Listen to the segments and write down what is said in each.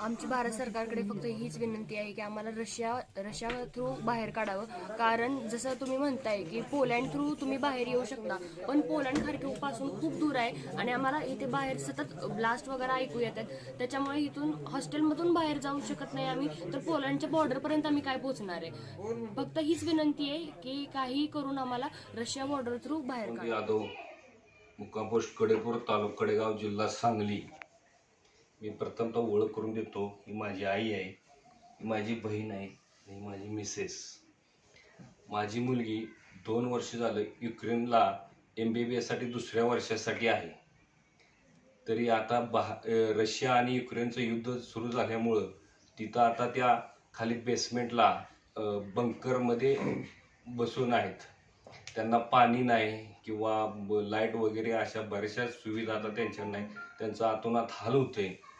आमची भारत सरकारकडे फक्त हीच विनंती आहे की आम्हाला रशिया रशिया थ्रू बाहेर काढावं. कारण जसं तुम्ही म्हणताय की पोलँड थ्रू तुम्ही बाहेर येऊ शकता. पण पोलँड खार्किवपासून खूप दूर आहे आणि आम्हाला इथे बाहेर सतत ब्लास्ट वगैरे ऐकू येतात. त्याच्यामुळे इथून हॉस्टेलमधून बाहेर जाऊ शकत नाही आम्ही. तर पोलँडच्या बॉर्डरपर्यंत आम्ही काय पोहोचणार आहे? फक्त हीच विनंती आहे की काही करून आम्हाला रशिया बॉर्डर थ्रू बाहेर काढा. यादव कडेपूर तालुक कडेगाव जिल्हा सांगली. मी प्रथमतः ओळख करून देतो. ही माझी आई आहे. ही माझी बहीण आहे. आणि ही माझी मिसेस. माझी मुलगी दोन वर्ष झालं युक्रेनला एम बी बी एससाठी दुसऱ्या वर्षासाठी आहे. तरी आता बहा रशिया आणि युक्रेनचं युद्ध सुरू झाल्यामुळं तिथं आता त्या खाली बेसमेंटला बंकरमध्ये बसून आहेत. त्यांना पाणी नाही किंवा ब- लाइट वगैरे अशा बऱ्याचशा सुविधा आता त्यांच्या नाही. त्यांचा आतोनात हाल होते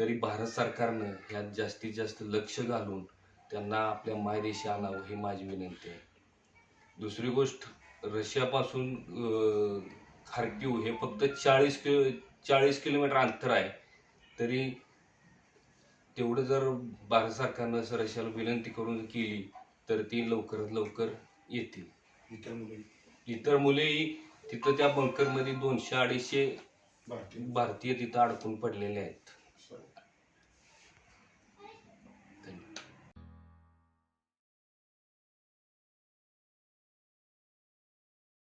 तरी भारत सरकारनं यात जास्तीत जास्त लक्ष घालून त्यांना आपल्या मायदेशी आणावं ही माझी विनंती आहे. दुसरी गोष्ट रशियापासून अं, खार्किव हे फक्त चाळीस किलो चाळीस किलोमीटर अंतर आहे. तरी तेवढं जर भारत सरकारनं रशियाला विनंती करून केली तर ती लवकरात लवकर येतील. इतर मुली? इतर मुलेही तिथं त्या बंकरमध्ये दोनशे अडीचशे भारतीय. तिथं अडकून पडलेले आहेत.